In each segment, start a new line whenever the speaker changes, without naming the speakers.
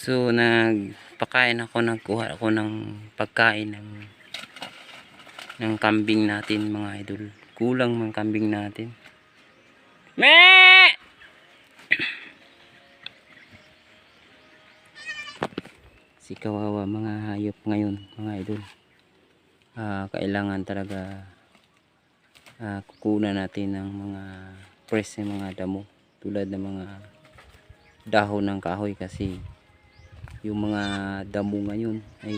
So nagpakain ako, nagkuha ako ng pagkain ng ng kambing natin mga idol. Kulang mga kambing natin. Me! Si kawawa mga hayop ngayon mga idol. Ah, kailangan talaga ah, kukunan natin ng mga press ng mga damo tulad ng mga dahon ng kahoy kasi yung mga damo ngayon ay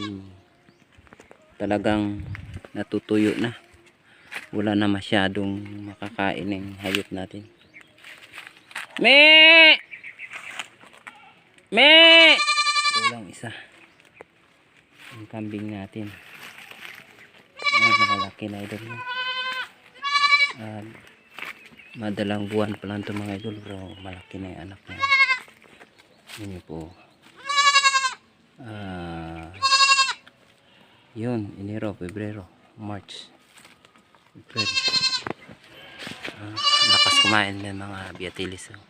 talagang natutuyo na. Wala na masyadong makakain ng hayop natin. Me! Me! Kulang isa. Yung kambing natin. Ay malalaki na idol Ah, madalang buwan pa lang ito mga idol. Pero malaki na yung anak niya. Yun po ah yun Enero, Pebrero, March April. Ah, lakas kumain ng mga biatilis oh.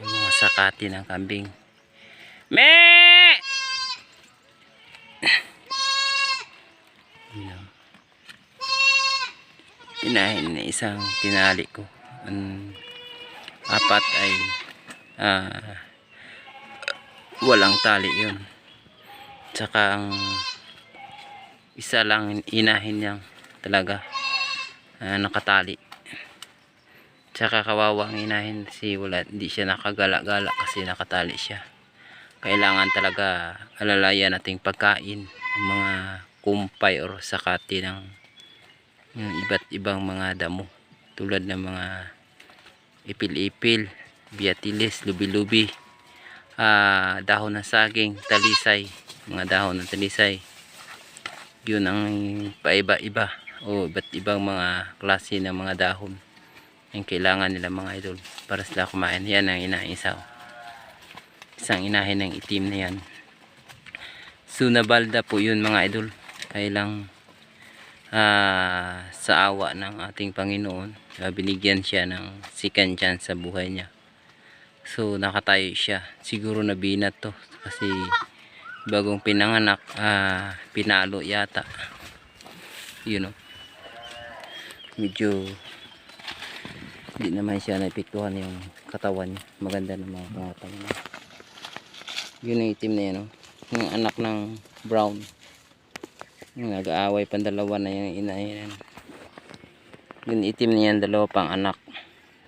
yung mga sakati ng kambing. Me! Yun. Pinahin na isang tinali ko. Ang apat ay ah, walang tali yun. Tsaka ang isa lang inahin niyang talaga ah, nakatali. Tsaka kawawa ang inahin si wala hindi siya nakagala-gala kasi nakatali siya. Kailangan talaga alalayan nating pagkain ang mga kumpay or sakati ng yung iba't ibang mga damo. Tulad ng mga ipil-ipil, biatilis, lubi-lubi ah, dahon ng saging, talisay. Mga dahon ng talisay. Yun ang paiba-iba o iba't ibang mga klase ng mga dahon. Yung kailangan nila mga idol para sila kumain. Yan ang inaisa isang inahin ng itim na yan. Sunabalda po yun mga idol. Kailang ah, sa awa ng ating Panginoon. Binigyan siya ng second chance sa buhay niya so nakatayo siya siguro nabinat to kasi bagong pinanganak ah, pinalo yata yun o medyo hindi naman siya naipiktuhan yung katawan niya maganda ng mga pangatang niya yun ang itim na yan o yung anak ng brown yung nag-aaway pang dalawa na yung ina. Yung itim na yan, dalawa pang anak.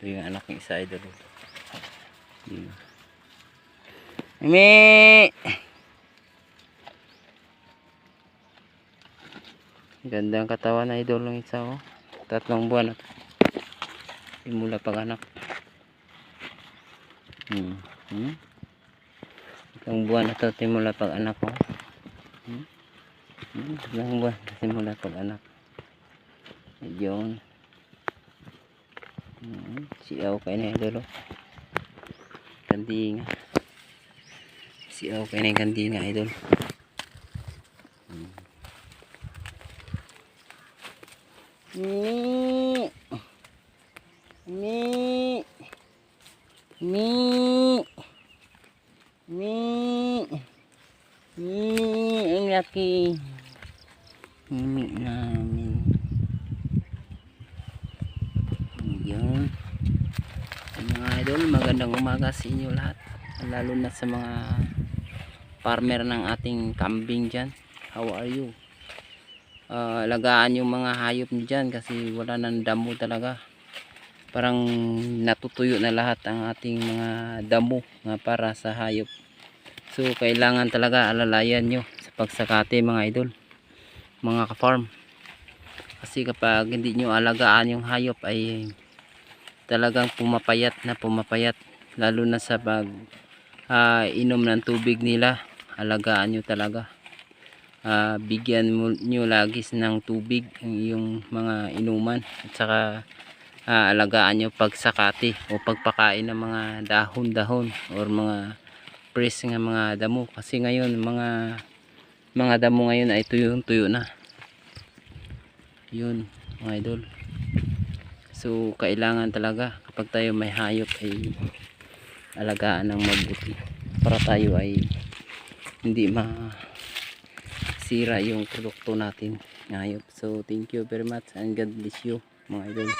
Yung anak ng isa idol. Yun. Mimi! Gandang katawan na idol ng isa oh. Tatlong buwan at simula pag anak. Hmm. Hmm. Tatlong buwan na ito simula pag anak oh. Hmm. Hmm, Ilang buwan simula pag anak. Yun. Hmm, siyaw kayo na idol. oh. Kandinga. Siyaw kayo na yung kandinga idol. Hmm. Ni. Ni. Ni. Ni. Ni. Ang laki. Mimi namin. Yun. Mga idol, magandang umaga sa inyo lahat. Lalo na sa mga farmer ng ating kambing dyan. How are you? Ah, alagaan yung mga hayop nyo dyan kasi wala nang damo talaga. Parang natutuyo na lahat ang ating mga damo nga para sa hayop. So, kailangan talaga alalayan nyo sa pagsakate mga idol mga ka-farm kasi kapag hindi nyo alagaan yung hayop ay talagang pumapayat na pumapayat lalo na sa pag ah, inom ng tubig nila. Alagaan nyo talaga. Ah, bigyan mo nyo lagi ng tubig ang yung mga inuman. At saka ah, alagaan nyo pagsakati o pagpakain ng mga dahon-dahon or mga press ng mga damo. Kasi ngayon mga mga damo ngayon ay tuyong tuyo na. Yun mga idol so kailangan talaga kapag tayo may hayop ay alagaan ng mabuti para tayo ay hindi ma sira yung produkto natin ngayop so thank you very much and God bless you mga idol